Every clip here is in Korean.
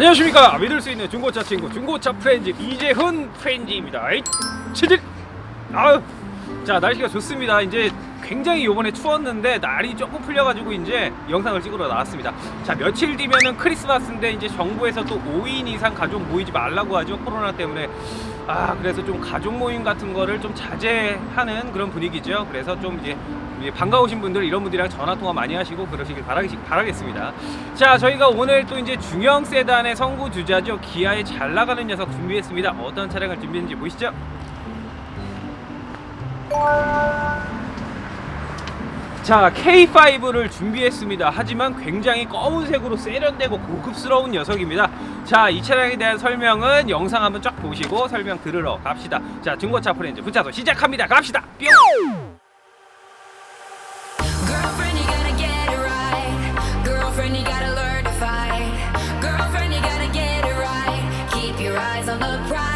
안녕하십니까. 믿을 수 있는 중고차 친구 중고차 프렌즈 이재훈 프렌즈입니다. 치질 아유 자 날씨가 좋습니다. 이제 굉장히 요번에 추웠는데 날이 조금 풀려가지고 이제 영상을 찍으러 나왔습니다. 자 며칠 뒤면은 크리스마스인데 이제 정부에서 또 5인 이상 가족 모이지 말라고 하죠 코로나 때문에. 아 그래서 좀 가족 모임 같은 거를 좀 자제하는 그런 분위기죠. 그래서 좀 이제 반가우신 분들 이런 분들이랑 전화 통화 많이 하시고 그러시길 바라기, 바라겠 습니다. 자, 저희가 오늘 또 이제 중형 세단의 선구 주자죠. 기아의 잘 나가는 녀석 준비했습니다. 어떤 차량을 준비했는지 보시죠. 자, K5를 준비했습니다. 하지만 굉장히 검은색으로 세련되고 고급스러운 녀석입니다. 자, 이 차량에 대한 설명은 영상 한번 쫙 보시고 설명 들으러 갑시다. 자, 중고차 프렌즈 분차도 시작합니다. 갑시다. 뿅! a prize.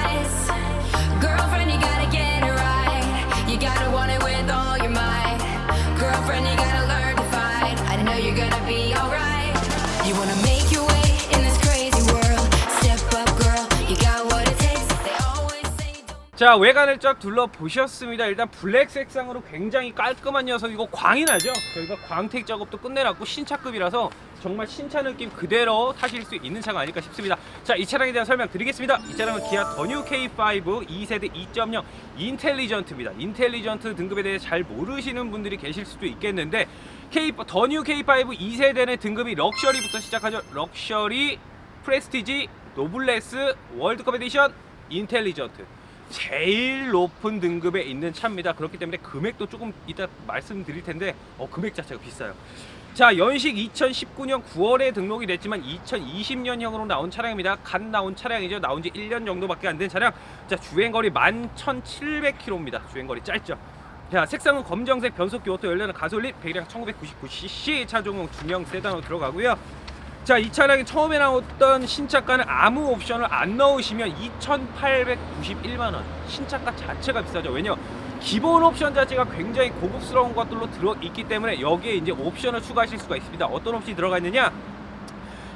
자 외관을 쫙 둘러보셨습니다. 일단 블랙 색상으로 굉장히 깔끔한 녀석이고 광이 나죠? 저희가 광택 작업도 끝내놨고 신차급이라서 정말 신차 느낌 그대로 타실 수 있는 차가 아닐까 싶습니다. 자 이 차량에 대한 설명 드리겠습니다. 이 차량은 기아 더뉴 K5 2세대 2.0 인텔리전트입니다. 인텔리전트 등급에 대해 잘 모르시는 분들이 계실 수도 있겠는데 K, 더뉴 K5 2세대는 등급이 럭셔리부터 시작하죠. 럭셔리 프레스티지 노블레스 월드컵 에디션 인텔리전트 제일 높은 등급에 있는 차입니다. 그렇기 때문에 금액도 조금 이따 말씀드릴 텐데 어, 금액 자체가 비싸요. 자 연식 2019년 9월에 등록이 됐지만 2020년형으로 나온 차량입니다. 갓 나온 차량이죠. 나온 지 1년 정도밖에 안 된 차량. 자 주행거리 11,700km입니다. 주행거리 짧죠. 자 색상은 검정색 변속기 오토 연료는 가솔린 배기량 1999cc 차종용 중형 세단으로 들어가고요. 자, 이 차량이 처음에 나왔던 신차가는 아무 옵션을 안 넣으시면 2,891만 원. 신차가 자체가 비싸죠. 왜냐? 기본 옵션 자체가 굉장히 고급스러운 것들로 들어 있기 때문에 여기에 이제 옵션을 추가하실 수가 있습니다. 어떤 옵션이 들어가 있느냐?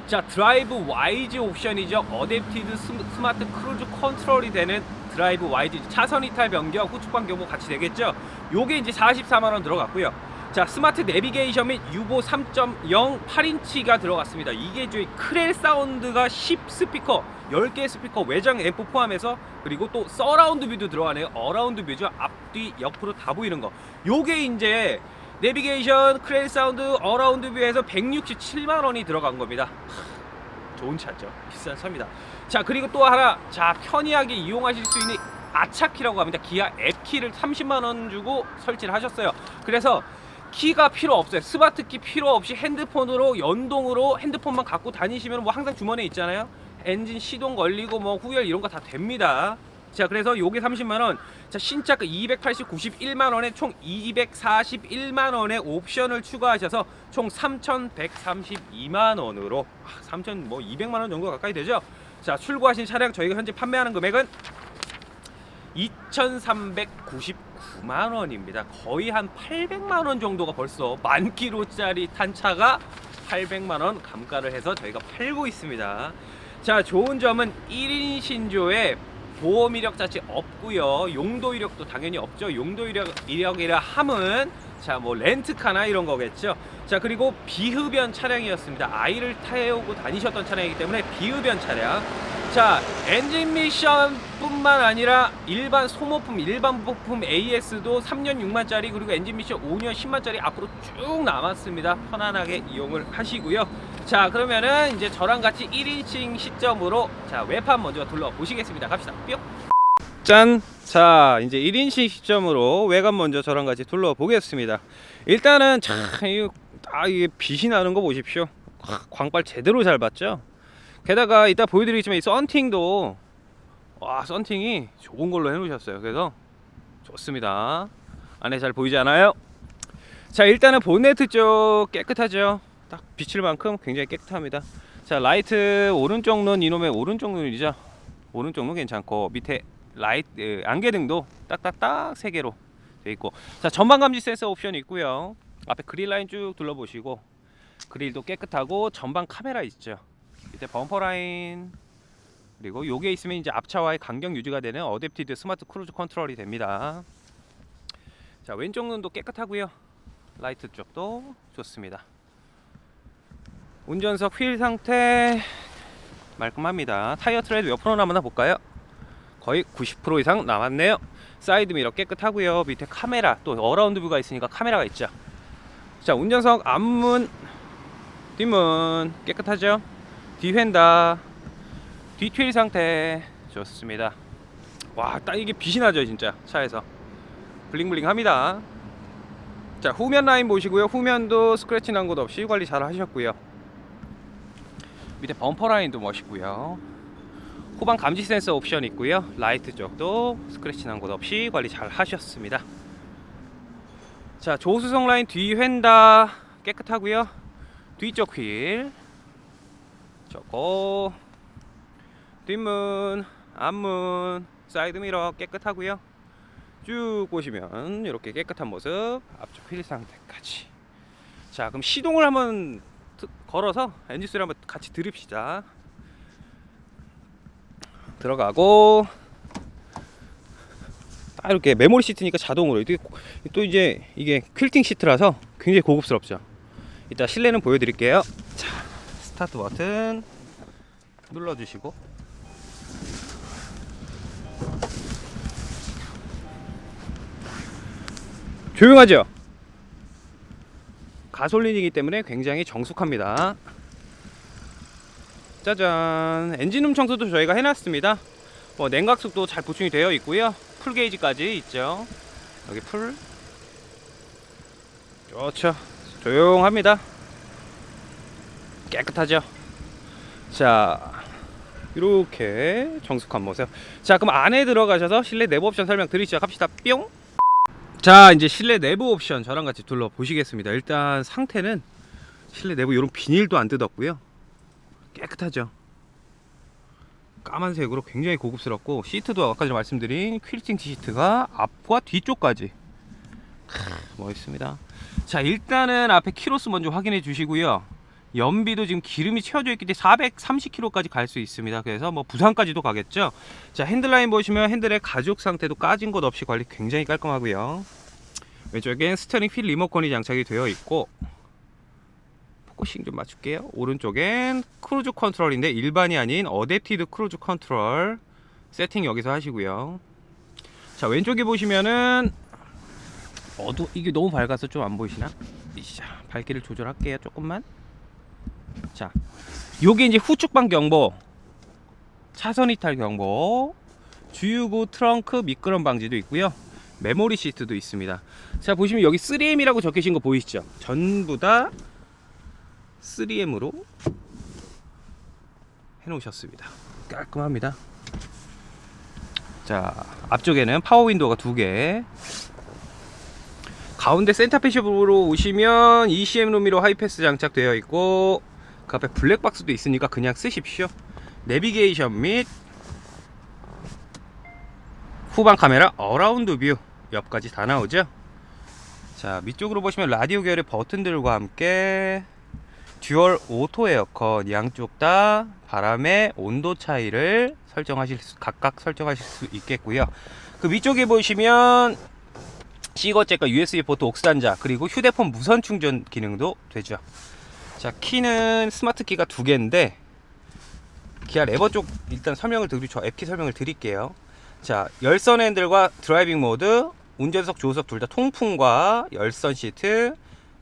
자, 드라이브 와이즈 옵션이죠. 어댑티드 스- 스마트 크루즈 컨트롤이 되는 드라이브 와이즈 차선 이탈 변경, 후측방 경보 같이 되겠죠. 요게 이제 44만 원 들어갔고요. 자, 스마트 내비게이션 및 유보 3.0 8인치가 들어갔습니다. 이게 저희 크렐 사운드가 10 스피커, 10개 스피커 외장 앰프 포함해서 그리고 또 서라운드 뷰도 들어가네요. 어라운드 뷰죠. 앞뒤 옆으로 다 보이는 거. 요게 이제 내비게이션, 크렐 사운드, 어라운드 뷰에서 167만 원이 들어간 겁니다. 좋은 차죠. 비싼 차입니다. 자 그리고 또 하나 자 편리하게 이용하실 수 있는 아차키라고 합니다. 기아 앱키를 30만 원 주고 설치를 하셨어요. 그래서 키가 필요 없어요. 스마트 키 필요 없이 핸드폰으로 연동으로 핸드폰만 갖고 다니시면 뭐 항상 주머니에 있잖아요. 엔진 시동 걸리고 뭐 후열 이런 거 다 됩니다. 자 그래서 요게 30만 원. 자 신차가 280 91만 원에 총 241만 원의 옵션을 추가하셔서 총 3,132만 원으로 아, 3,000뭐 200만 원 정도 가까이 되죠. 자 출고하신 차량 저희가 현재 판매하는 금액은 2,399만 원입니다. 거의 한 800만 원 정도가 벌써 만 킬로짜리 탄 차가 800만 원 감가를 해서 저희가 팔고 있습니다. 자, 좋은 점은 1인 신조에 보험 이력 자체 없고요. 용도 이력도 당연히 없죠. 용도 이력 이력이라 함은 자, 뭐 렌트카나 이런 거겠죠. 자, 그리고 비흡연 차량이었습니다. 아이를 태우고 다니셨던 차량이기 때문에 비흡연 차량. 자, 엔진 미션 뿐만 아니라 일반 소모품, 일반 부품 AS도 3년 6만짜리 그리고 엔진 미션 5년 10만짜리 앞으로 쭉 남았습니다. 편안하게 이용을 하시고요. 자, 그러면은 이제 저랑 같이 1인칭 시점으로 자 외판 먼저 둘러보시겠습니다. 갑시다. 뿅. 짠! 자, 이제 1인칭 시점으로 외관 먼저 저랑 같이 둘러보겠습니다. 일단은 참, 이거, 아, 이게 빛이 나는 거 보십시오. 아, 광빨 제대로 잘 봤죠? 게다가 이따 보여드리겠지만 이 썬팅도 와 썬팅이 좋은 걸로 해놓으셨어요. 그래서 좋습니다. 안에 잘 보이지 않아요? 자 일단은 본네트 쪽 깨끗하죠? 딱 비칠 만큼 굉장히 깨끗합니다. 자 라이트 오른쪽 눈 이놈의 오른쪽 눈이죠? 오른쪽 눈 괜찮고 밑에 라이트 안개등도 딱딱딱 세 개로 돼 있고. 자 전방 감지 센서 옵션이 있고요. 앞에 그릴 라인 쭉 둘러보시고 그릴도 깨끗하고 전방 카메라 있죠? 밑에 범퍼 라인 그리고 요게 있으면 이제 앞차와의 간격 유지가 되는 어댑티드 스마트 크루즈 컨트롤이 됩니다. 자 왼쪽 눈도 깨끗하고요. 라이트 쪽도 좋습니다. 운전석 휠 상태 말끔합니다. 타이어 트레드 몇 프로 남았나 볼까요? 거의 90% 이상 남았네요. 사이드 미러 깨끗하고요. 밑에 카메라 또 어라운드 뷰가 있으니까 카메라가 있죠. 자 운전석 앞문 뒷문 깨끗하죠. 뒤 휀다 뒤휠 상태 좋습니다. 와, 딱 이게 빛이 나죠, 진짜 차에서 블링블링 합니다. 자, 후면 라인 보시고요. 후면도 스크래치 난 곳 없이 관리 잘 하셨고요. 밑에 범퍼 라인도 멋있고요. 후방 감지 센서 옵션 있고요. 라이트 쪽도 스크래치 난 곳 없이 관리 잘 하셨습니다. 자, 조수석 라인 뒤 휀다 깨끗하고요. 뒤쪽 휠 저거 뒷문 앞문 사이드 미러 깨끗하고요. 쭉 보시면 이렇게 깨끗한 모습 앞쪽 휠 상태까지. 자 그럼 시동을 한번 트- 걸어서 엔진 소리 한번 같이 들읍시다. 들어가고 딱 이렇게 메모리 시트니까 자동으로. 또 이제 이게 퀼팅 시트라서 굉장히 고급스럽죠. 이따 실내는 보여드릴게요. 자 스타트 버튼 눌러주시고 조용하죠? 가솔린이기 때문에 굉장히 정숙합니다. 짜잔 엔진룸 청소도 저희가 해놨습니다. 뭐 냉각수도 잘 보충이 되어 있고요. 풀 게이지까지 있죠. 여기 풀 좋죠. 조용합니다. 깨끗하죠. 자 이렇게 정숙한 모습. 자 그럼 안에 들어가셔서 실내 내부 옵션 설명 드리기 시작합시다. 뿅. 자 이제 실내 내부 옵션 저랑 같이 둘러 보시겠습니다. 일단 상태는 실내 내부 이런 비닐도 안 뜯었고요. 깨끗하죠. 까만색으로 굉장히 고급스럽고 시트도 아까 전에 말씀드린 퀼팅 시트가 앞과 뒤쪽까지 크, 멋있습니다. 자 일단은 앞에 키로수 먼저 확인해 주시고요. 연비도 지금 기름이 채워져 있기 때문에 430km까지 갈 수 있습니다. 그래서 뭐 부산까지도 가겠죠. 자 핸들라인 보시면 핸들의 가죽 상태도 까진 것 없이 관리 굉장히 깔끔하고요. 왼쪽엔 스티어링 휠 리모컨이 장착이 되어 있고 포커싱 좀 맞출게요. 오른쪽엔 크루즈 컨트롤인데 일반이 아닌 어댑티드 크루즈 컨트롤 세팅 여기서 하시고요. 자 왼쪽에 보시면은 어두 이게 너무 밝아서 좀 안 보이시나? 이샤 밝기를 조절할게요 조금만. 자 요게 이제 후측방 경보. 차선 이탈 경보. 주유구 트렁크 미끄럼 방지도 있고요. 메모리 시트도 있습니다. 자 보시면 여기 3M이라고 적히신 거 보이시죠? 전부 다 3M으로 해놓으셨습니다. 깔끔합니다. 자 앞쪽에는 파워 윈도우가 두 개. 가운데 센터페시으로 오시면 ECM 루미로 하이패스 장착되어 있고 그 앞에 블랙박스도 있으니까 그냥 쓰십시오. 내비게이션 및 후방 카메라 어라운드 뷰 옆까지 다 나오죠? 자 밑쪽으로 보시면 라디오 계열의 버튼들과 함께 듀얼 오토 에어컨 양쪽 다 바람의 온도 차이를 설정하실 수, 각각 설정하실 수 있겠고요. 그 위쪽에 보시면 C거잭과 USB 포트 옥산자 그리고 휴대폰 무선 충전 기능도 되죠 자 키는 스마트 키가 두 개인데 기아 레버 쪽 일단 설명을 드리 저 앱키 설명을 드릴게요. 자 열선 핸들과 드라이빙 모드 운전석 조수석 둘 다 통풍과 열선 시트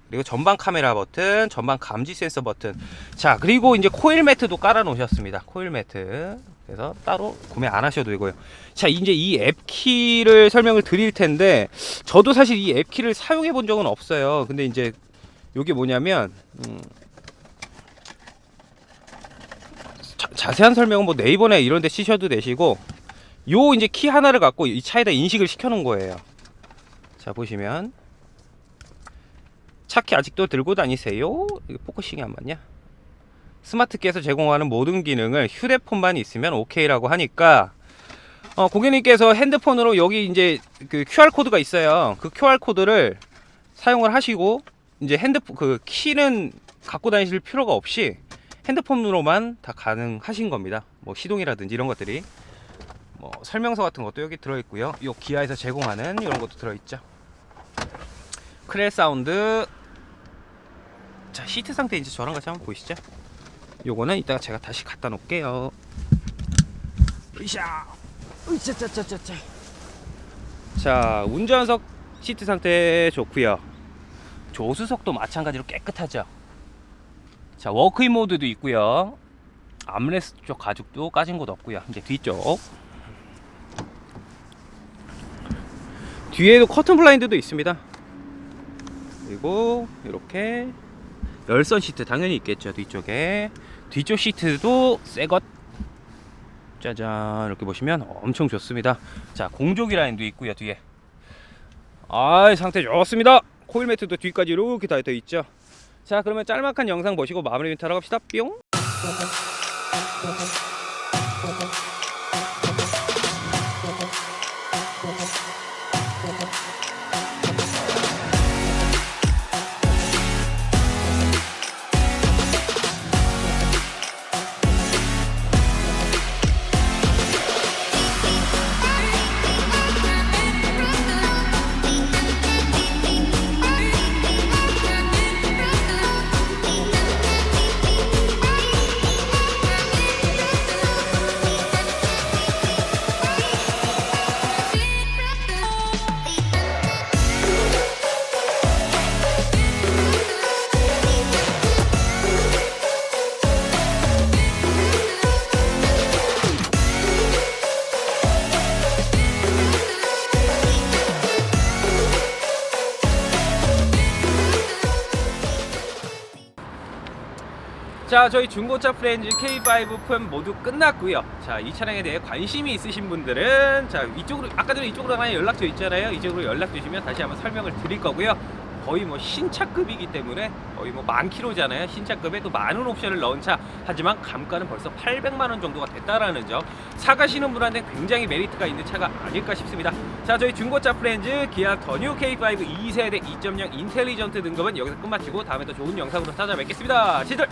그리고 전방 카메라 버튼 전방 감지 센서 버튼. 자 그리고 이제 코일 매트도 깔아 놓으셨습니다. 코일 매트. 그래서 따로 구매 안 하셔도 되고요. 자 이제 이 앱키를 설명을 드릴 텐데 저도 사실 이 앱키를 사용해 본 적은 없어요. 근데 이제 이게 뭐냐면 음, 자, 자세한 설명은 뭐 네이버나 이런 데 치셔도 되시고 요 이제 키 하나를 갖고 이 차에다 인식을 시켜 놓은 거예요. 자 보시면. 차키 아직도 들고 다니세요? 이게 포커싱이 안 맞냐? 스마트키에서 제공하는 모든 기능을 휴대폰만 있으면 오케이라고 하니까 어, 고객님께서 핸드폰으로 여기 이제 그 QR 코드가 있어요. 그 QR 코드를 사용을 하시고 이제 핸드폰 그 키는 갖고 다니실 필요가 없이 핸드폰으로만 다 가능하신 겁니다. 뭐 시동이라든지 이런 것들이 뭐 설명서 같은 것도 여기 들어 있고요. 요 기아에서 제공하는 이런 것도 들어 있죠. 크렐 사운드. 자 시트 상태 이제 저랑 같이 한번 보시죠. 요거는 이따가 제가 다시 갖다 놓을게요. 으쌰. 으쌰짜짜짜짜. 자 운전석 시트 상태 좋고요. 조수석도 마찬가지로 깨끗하죠. 자 워크인 모드도 있고요. 암레스트 쪽 가죽도 까진 곳 없고요. 이제 뒤쪽. 뒤에도 커튼 블라인드도 있습니다. 그리고 이렇게 열선 시트 당연히 있겠죠 뒤쪽에 뒤쪽 시트도 새것 짜잔 이렇게 보시면 엄청 좋습니다 자 공조기 라인도 있고요 뒤에 아 상태 좋습니다 코일 매트도 뒤까지 이렇게 다 되어 있죠 자 그러면 짤막한 영상 보시고 마무리 하러 갑시다. 뿅 자 저희 중고차 프렌즈 K5 편 모두 끝났고요. 자 이 차량에 대해 관심이 있으신 분들은 자 이쪽으로 아까 전에 이쪽으로 가야 연락처 있잖아요. 이쪽으로 연락 주시면 다시 한번 설명을 드릴 거고요. 거의 뭐 신차급이기 때문에 거의 뭐 만 킬로잖아요. 신차급에 또 많은 옵션을 넣은 차. 하지만 감가는 벌써 800만 원 정도가 됐다라는 점. 사가시는 분한테 굉장히 메리트가 있는 차가 아닐까 싶습니다. 자 저희 중고차 프렌즈 기아 더뉴 K5 2세대 2.0 인텔리전트 등급은 여기서 끝마치고 다음에 더 좋은 영상으로 찾아뵙겠습니다. 시들